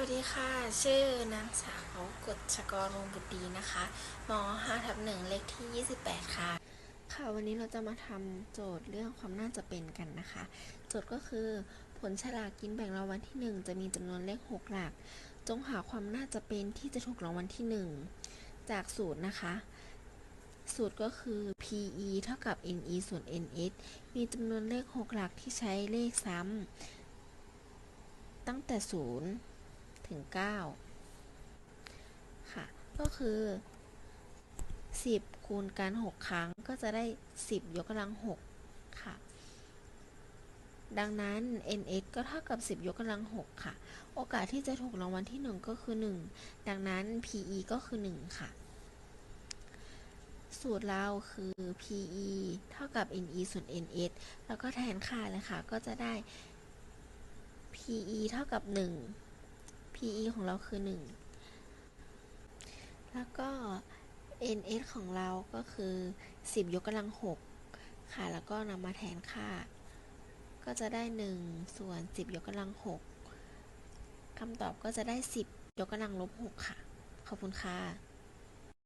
วัสดีค่ะ ชื่อนางสาวกฎชกรวงบุตรดีนะคะม5ทับหนึ่งเลขที่ 28 ค่ะ ค่ะวันนี้เราจะมาทำโจทย์เรื่องความน่าจะเป็นกันนะคะ โจทย์ก็คือผลฉลากกินแบ่งรางวัลที่ 1 จะมีจำนวนเลข 6 หลัก จงหาความน่าจะเป็นที่จะถูกรางวัลที่ 1 จากสูตรนะคะ สูตรก็คือ PE เท่ากับ NE ส่วน NS มีจำนวนเลข 6 หลักที่ใช้เลขซ้ำตั้งแต่ 0 ถึง 9 ค่ะ ก็คือ 10 คูณกัน 6 ครั้งก็จะได้ 10 ยกกำลัง 6 ค่ะ ดังนั้น ns ก็เท่ากับ 10 ยกกำลัง 6 ค่ะ โอกาสที่จะถูกรางวัลที่ 1 ก็คือ 1 ดังนั้น pe ก็คือ 1 ค่ะ สูตรเราคือ pe เท่ากับ ne ส่วน ns แล้วก็แทนค่าเลยค่ะ ก็จะได้ pe เท่ากับ 1 PE ของเราคือ 1 แล้วก็ NS ของเราก็คือ 10 ยกกำลัง 6 ค่ะ แล้วก็นำมาแทนค่า ก็จะได้ 1 ส่วน 10 ยกกำลัง 6คำตอบก็จะได้ 10 ยกกำลังลบ 6 ค่ะ ขอบคุณค่ะ